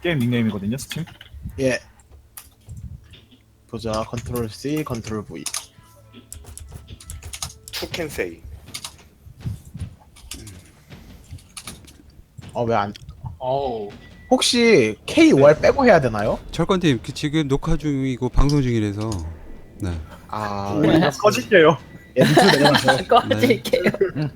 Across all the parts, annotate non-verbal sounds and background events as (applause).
게임 닉네임이거든요 스팀 예. 보자. 컨트롤 C, 컨트롤 V. 투캔세이 어, 왜 안. 어우 혹시 K5R 빼고 해야 되나요? 철권팀 그 지금 녹화 중이고 방송 중이라서 네. 아, 네. 꺼질게요 예. (laughs) 꺼질게요.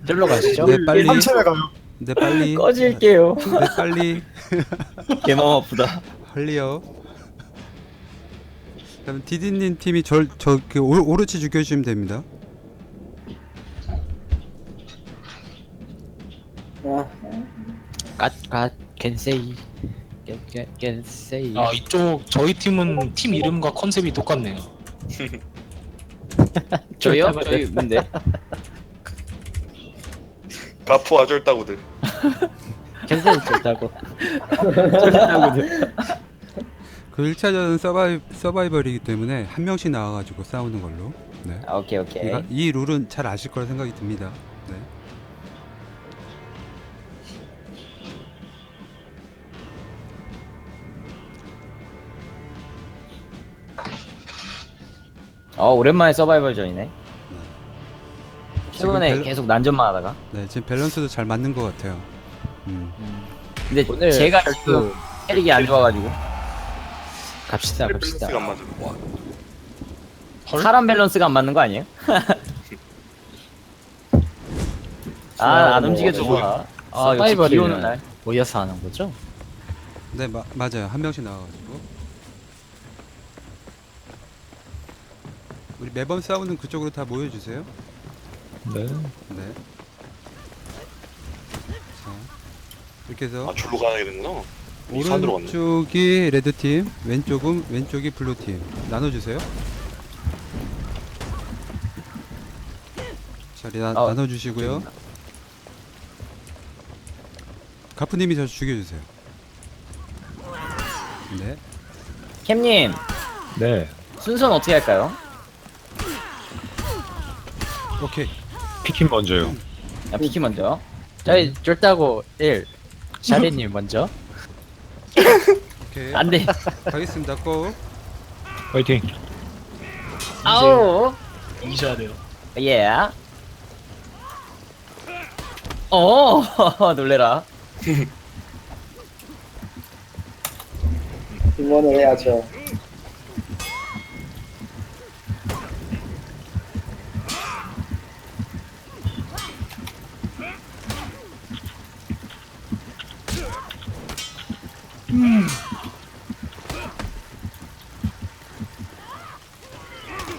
절로 가시죠. 네 빨리 삼체에 가요 네 빨리 (laughs) 꺼질게요. 네 빨리 (laughs) 개맘 아프다. 빨리요. 그럼 디디님 팀이 절저그 오로치 죽여주시면 됩니다. 갓갓 겐세이 겐 겐 겐세이. 아 이쪽 저희 팀은 팀 이름과 컨셉이 똑같네요 (laughs) 저요? 저희 뭔데? 가포 아절따구들 (laughs) 겐세이 좋다고. (laughs) 그 1차전 서바이, 서바이벌이기 때문에 한 명씩 나와가지고 싸우는 걸로. 네. 아, 오케이 오케이. 이가- 이 룰은 잘 아실 거라 생각이 듭니다. 네. 어 오랜만에 서바이벌 전이네. 지금 최근에 밸- 계속 난전만 하다가. 네, 지금 밸런스도 잘 맞는 것 같아요. 음. 근데 오늘 제가 그 캐릭이 안 좋아가지고. 갑시다 밸런스가 갑시다. 안 맞아 와 헐? 사람 밸런스가 안 맞는 거 아니에요? (laughs) 아 안 움직여줘. 아 역시 비 오는 날. 모여서 하는 거죠? 네, 마, 맞아요. 한 명씩 나와가지고. 우리 매번 싸우는 그쪽으로 다 모여주세요. 네. 네. 이렇게 해서 아 줄로 가야 되는구나 이 산으로 갔네 오른쪽이 레드 팀, 왼쪽은 왼쪽이 블루 팀. 나눠주세요. 자리 나, 어. 나눠주시고요. 가프님이 저 죽여주세요. 네. 캠님 네. 순서는 어떻게 할까요? 오케이. 피킨 먼저요. 야, 피키 먼저. 저희 쫄따고 1 샤리님 먼저 오케이. 안 돼. 가겠습니다. 고. 파이팅. 아우. 이기셔야 돼요 예. 어, (laughs) 놀래라. 응원을 해야죠.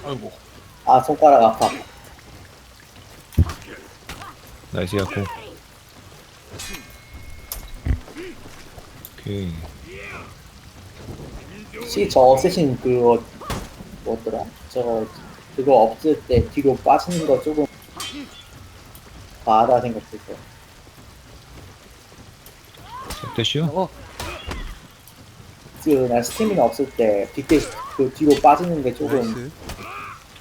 아이고 아 손가락 아파. 나이스 야코. 오케이. 혹시 저 어쌔신 그거 뭐더라? 저 그거 없을 때 뒤로 빠지는 거 조금 과하다 생각했어. 대시요? 그날 스태미나 없을 때 뒷대 그 뒤로 빠지는 게 조금 나이스.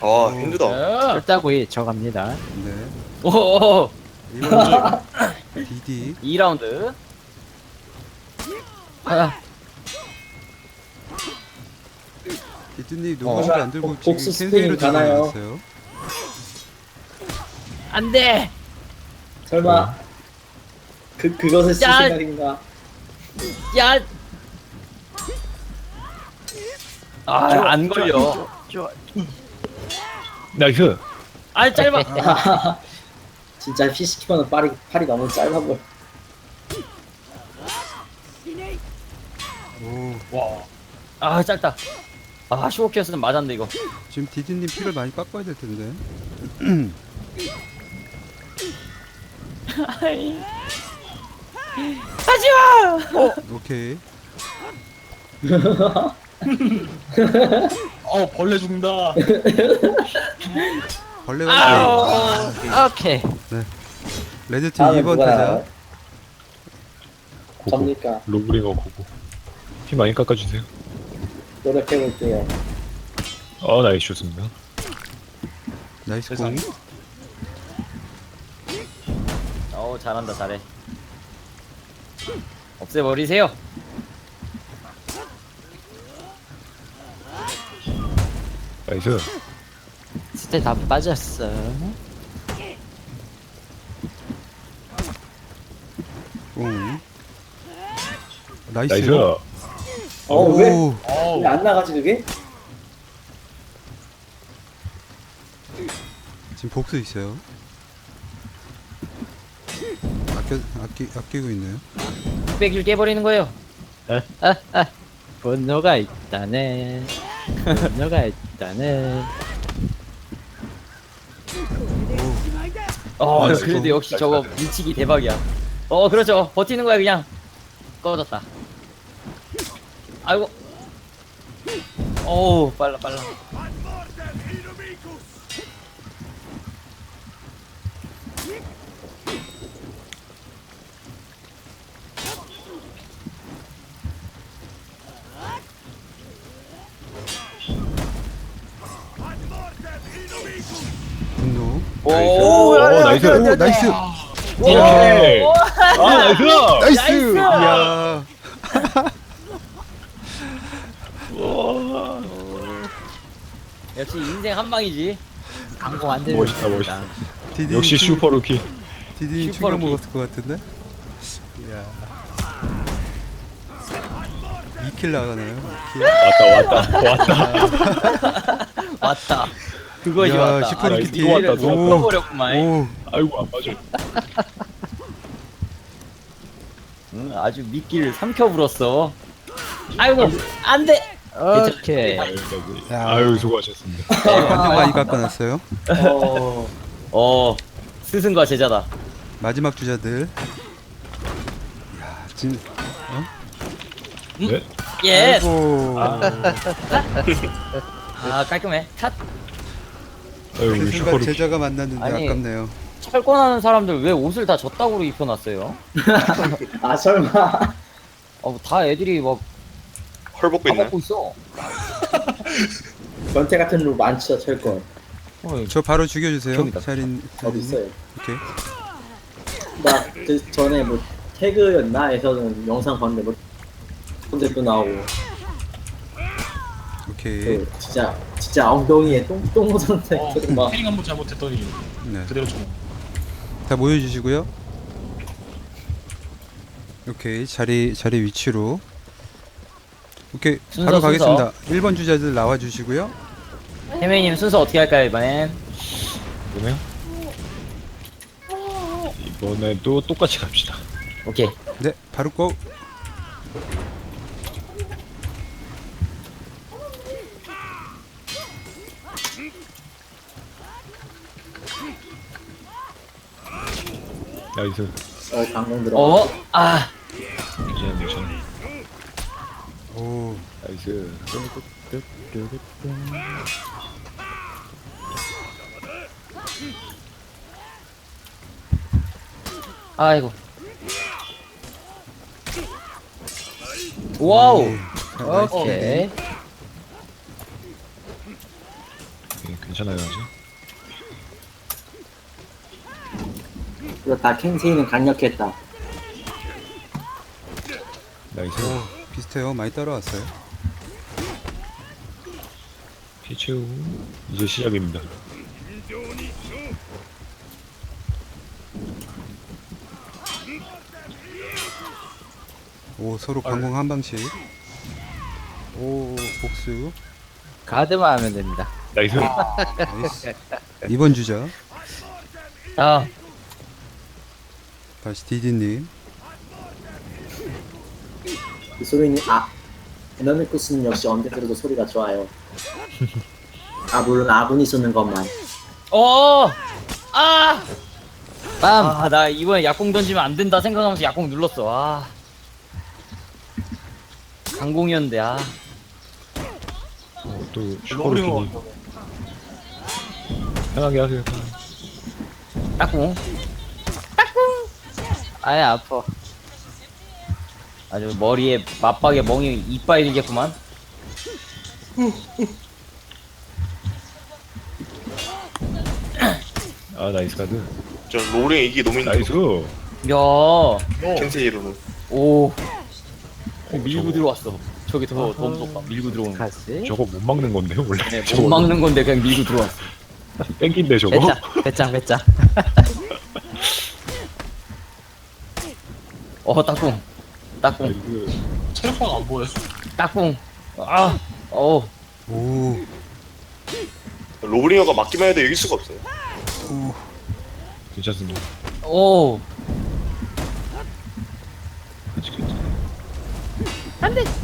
아 힘들다 쫄따고 1 저갑니다. 네. 오, 이거는 디디. 2라운드. 아, 디디님 녹음을 안 들고 복- 지금 복수 스페인 가나요? 들어가셨어요. 안 돼. 설마 그 그것을 쓸 야! 생각인가? 야. 아, 안 걸려. 나이스. 아, 짧아. (laughs) 진짜 피시키면 팔이 팔이 너무 짧아 보여. 와 아, 짧다. 아, 쇼키였으면 맞았는데 이거. 지금 디디님 피를 많이 깎아야 될 텐데. 하지 마. 오케이. (laughs) (laughs) (laughs) 어 벌레 죽는다 벌레가 아우. 오케이. 레드 팀 다음에 2번 누가 타자. 나와요? 고고. 접니까? 로브링어 고고. 피 많이 깎아주세요. 노력해볼게요. 어 나이스 좋습니다. 나이스 공. 세상에. 어, 잘한다, 잘해. 없애버리세요. 나이스. 스텔 다 빠졌어. 꽁. 나이스. 나이스. 어, 왜? 오, 왜 안 나가지 그게? 지금 복수 있어요. 아껴 아끼 아끼고 있네요. 뚝배기를 깨버리는 거예요. 분노가 있다네. (laughs) 분노가 있다 네. 어, 아, 그래도. 역시 저거 미치기 대박이야. 어, 그렇죠. 버티는 거야 그냥. 꺼졌다. 아이고. 어우, 빨라 빨라. 분노. 오, 오, 나이스. 오, 나이스. 오케이. 아, 나이스. 나이스. 이야. 역시 인생 한 방이지. 강공 안 되는 멋있다, 멋있다. 디디 역시 슈퍼 루키. 디디 슈퍼 충격. 먹었을 것 같은데. 이야. 2킬 나가나요? 2킬. 왔다, 왔다, 왔다. (laughs) 왔다. 그것이 야, 왔다. 아, 딜. 이거 왔다. 오. 아이고, 안 맞아. (laughs) 응, 아주 미끼를 삼켜 불었어. 아이고, 안 돼. 오케이. 여기까지. 야. 아유, 수고하셨습니다. 완전 많이 깎아놨어요. 어, 어, 스승과 제자다. 마지막 주자들. 야, 진. 네? 예. 아이고. (laughs) 아, 깔끔해. 탓. 아유, 그 순간. 제자가 만났는데 아니. 아깝네요. 철권하는 사람들 왜 옷을 다 젖다구로 입혀놨어요? (laughs) 아 설마 어, 다 애들이 막헐 벗고 다 있네. 먹고 있어. 변태 같은 룩 많죠 철권 어, 저 바로 죽여주세요. 차린. 어디 있어요? 오케이. 나 그 전에 뭐 태그였나 에서는 영상 봤는데 뭐 혼자도 나오고 오케이. 그 진짜 진짜 엉덩이에 똥똥 묻은 어, 막 패링 한번 잘못했더니 네. 그대로 좀다 모여주시고요. 오케이 자리 자리 위치로. 오케이 순서, 바로 순서. 가겠습니다. 1번 주자들 나와 주시고요. 해매님 순서 어떻게 할까요, 이번엔? 이번에? 이번에도 똑같이 갑시다. 오케이. 네 바로 고. 나이스. 어 방송 들어 어, 아, 괜찮아, 괜찮아. 오 나이스. 아이고. 와우. 오케이. 네, 괜찮아요, 아직. 그렇다 켄세이는 강력했다 나이스. 비슷해요. 많이 따라왔어요. 피 채우고 이제 시작입니다. 오 서로 강공 한 방씩. 오 복수. 가드만 하면 됩니다. 나이스. 나이스. 2번 주자 아, 다시 디디님. 그 소리는 아 에너미쿠스는 역시 언제 들어도 소리가 좋아요 아 물론 아군이 쏘는 것만 어, 아, 빰. 아, 나 이번에 약공 던지면 안 된다 생각하면서 약공 눌렀어. 아, 강공이었는데, 아. 어, 또 슈퍼 로브링어 루키. 편하게 하세요. 편하게. 딱공. 아예 아파. 아주 머리에 맞박에 멍이 이빨 생겼구만. 아, 나이스 가드. 저 로링 이기 노민도 나이스. 야, 켄세이로는. 오. 밀고 들어왔어. 저기 더 덤도 밀고 들어오는 거. 가지 저거 못 막는 건데 원래. 네, 못 저거 막는 건데 그냥 밀고 들어왔어. 땡긴데 저거. 배짱 배짱 배짱 어, 딱꿍. 딱꿍. 이거 체력방 안 보여. 딱꿍. 아, 어. 오 로브링어가 맞기만 해도 이길 수가 없어요. 괜찮습니다. 오. 아직 괜찮아.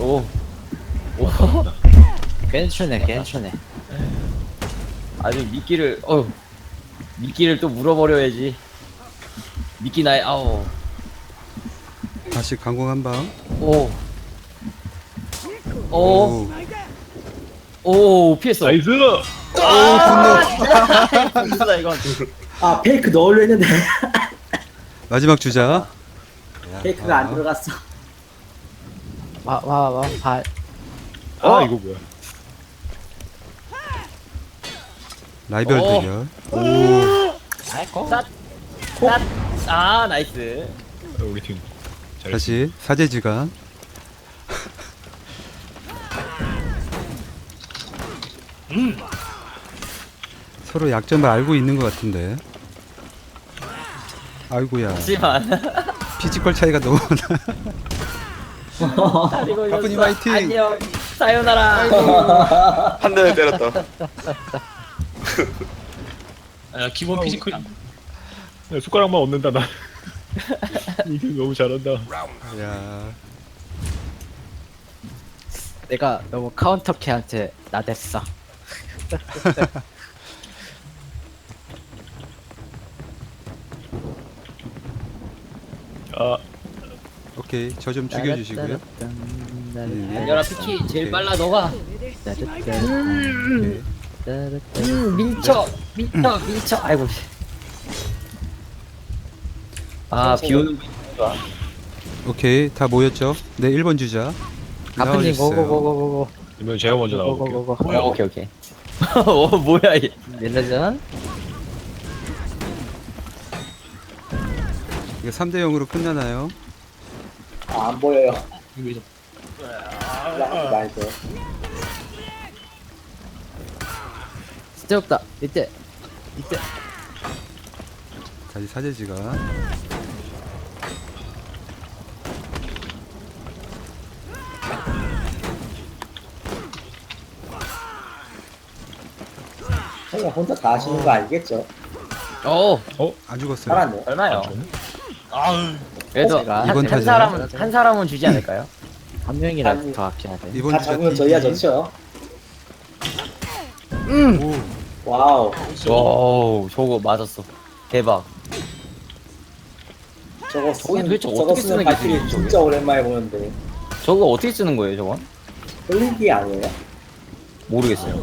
오. 오. (laughs) 괜찮네 괜찮네 아주 미끼를, 어 미끼를 또 물어버려야지. 미끼 나의, 아우. 다시 강공 한방 오. 오. 오, 피했어. 나이스. 분노다, (laughs) 이건. 아 페이크 넣으려 했는데 (laughs) 마지막 주자 페이크가 안 들어갔어 와 와와봐 아 이거 뭐야? 라이벌 오. 대결 아이고 딱. 아, 나이스. 아, 우리 팀. 잘. 다시 사제지간 서로 약점을 알고 있는 것 같은데 아이고야 하지만. 피지컬 차이가 너무 (laughs) 그리고 바쁜이. 화이팅! 안녕. 사요나라. (laughs) 한 대를 때렸다. (laughs) 아, 기본 피지컬. 야, 숟가락만 얻는다 나. 이게 너무 잘한다. 야 내가 너무 카운터 캐한테 나댔어 아 오케이 저 좀 죽여주시고요 네. 안녕라 피키 제일 빨라 너가. 오케이. 음, 밀쳐, 밀쳐, 밀쳐. 아이고. 씨. 아, 비 오는 거 좋아. 오케이 다 모였죠 네 1번 주자 가프님 나와주세요. 고고고고고고 그러면 제가 먼저 나가볼게요. 고고고고 어, 오케이, 오케이. (laughs) 어, 뭐야, 얘. 밀레전 이거 3대 0으로 끝나나요? 아, 안 보여요 나이스 진짜 없다 이때 이때 다시 사제지간 형님 혼자 다 하시는 거 알겠죠? 어, 안 죽었어요 살았네 얼마요? 아우 그래도 한, 이번 한 타자. 사람은, 한 사람은 주지 않을까요? 한 명이라도 아니, 더 아껴야 돼 이번 다 주자 잡으면. 저희야 좋죠 오 와우 와우, 저거 맞았어. 대박. 저거 저게 도대체 저거 어떻게 쓰는 쓰는 발길이 기술이지, 저게? 진짜 오랜만에 보는데 저거 어떻게 쓰는 거예요, 저건? 끌리기 아니에요? 모르겠어요.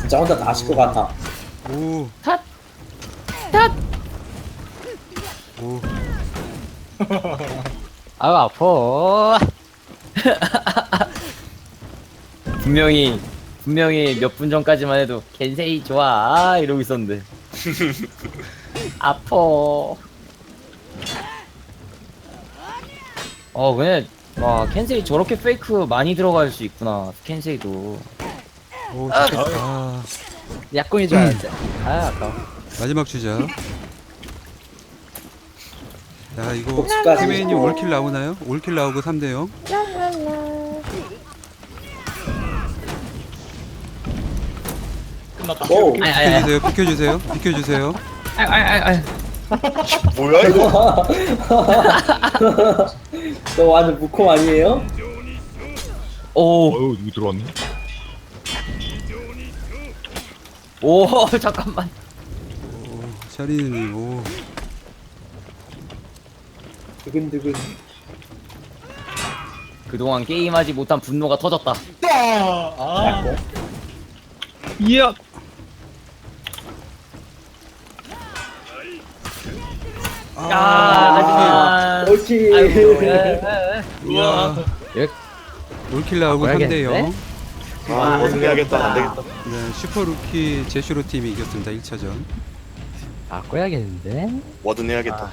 진짜 혼자 다 하실 것 같아 오. 탓! 오. (laughs) 아우 아파 (laughs) 분명히, 분명히 몇 분 전까지만 해도 겐세이 좋아. 아, 이러고 있었는데. (laughs) 아퍼. 어, 근데, 와, 켄세이 저렇게 페이크 많이 들어갈 수 있구나. 켄세이도. 오, 진짜. 아, 약공이 좋아하는데 아 아까워 마지막 주자. 야, 이거 복수까지 케메인님 올킬 나오나요? 올킬 나오고 3대 0. 끝났다. 오 아이, 비켜주세요. 비켜주세요. 비켜주세요. 아이, 아이, 아이. 뭐야 이거? (laughs) 너 완전 무콤 아니에요? 오, 어유 누구 들어왔네? 오, (laughs) 잠깐만. 오, 샤리님. 오. 두근두근 그동안 게임하지 못한 분노가 터졌다. 아, 잡고 이야. 아, 하지만. 옳지 아이고, 에, 에, 에. 우와. 올킬 나오고 3대 0. 아, 어떻게 해야겠다. 안 되겠다. 네, 슈퍼 루키 제슈로 팀이 이겼습니다. 1차전. 바꿔야겠는데 뭐든 해야겠다.